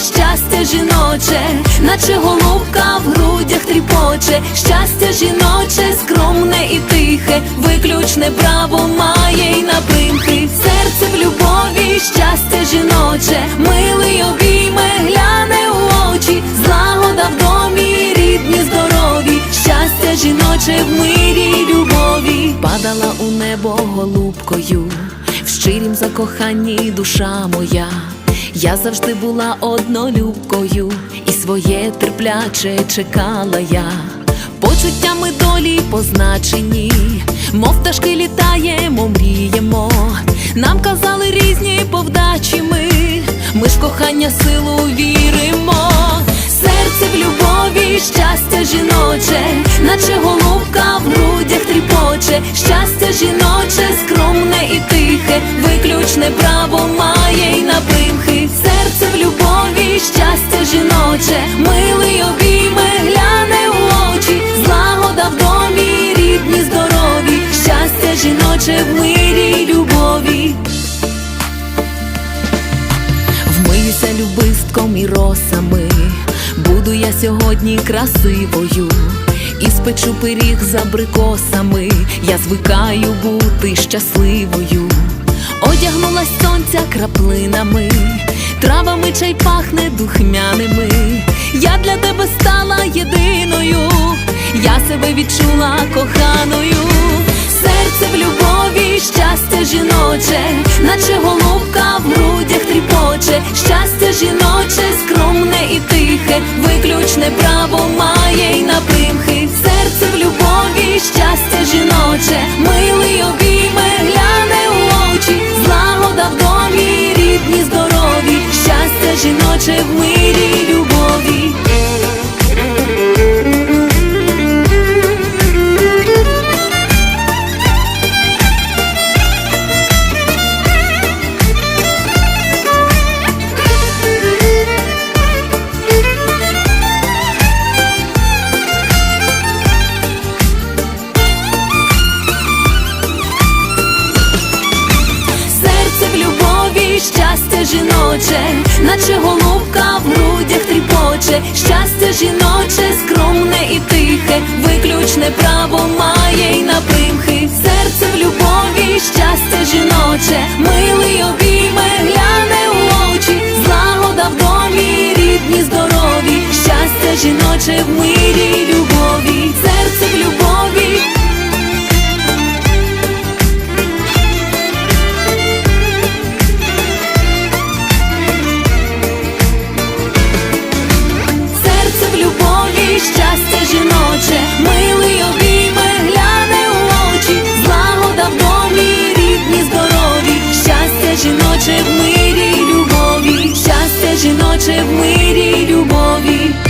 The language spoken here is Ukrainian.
щастя жіноче, наче голубка в грудях тріпоче, щастя жіноче, скромне і тихе, виключне право має й на примхи. Серце в любові, щастя жіноче, милий обійме, гляне у очі, злагода в домі, рідні, здорові, щастя жіноче в мирі й любові, падала у небо голубкою, в щирім закоханні душа моя. Я завжди була однолюбкою, і своє терпляче чекала я. Почуттями долі позначені, мов пташки літаємо, мріємо. Нам казали різні повдачі ми, ми ж кохання силу віримо. Серце в любові, щастя жіноче, наче голубка в грудях тріпоче, щастя жіноче, скромне і милий обійме, гляне у очі, злагода в домі, рідні, здорові, щастя жіноче в мирі й любові. Вмиюся любистком і росами, буду я сьогодні красивою, і спечу пиріг за брикосами, я звикаю бути щасливою, одягнулась сонця краплинами, травами чай пахне духмяними. Я для тебе стала єдиною, я себе відчула коханою. Серце в любові, щастя жіноче, наче голубка в грудях тріпоче, щастя жіноче, скромне і тихе, виключне право має й на примхи. Серце в любові, щастя жіноче, милий обійме, гляне у очі, злагода в домі, рідні, здорові, щастя жіноче в мирі жіноче, наче голубка в грудях тріпоче, щастя жіноче, скромне і тихе, виключне право має й на примхи. Серце в любові, щастя жіноче, милий обійме, гляне у очі, злагода в домі, рідні, здорові, щастя жіноче в мирі й плаче в мирі любові.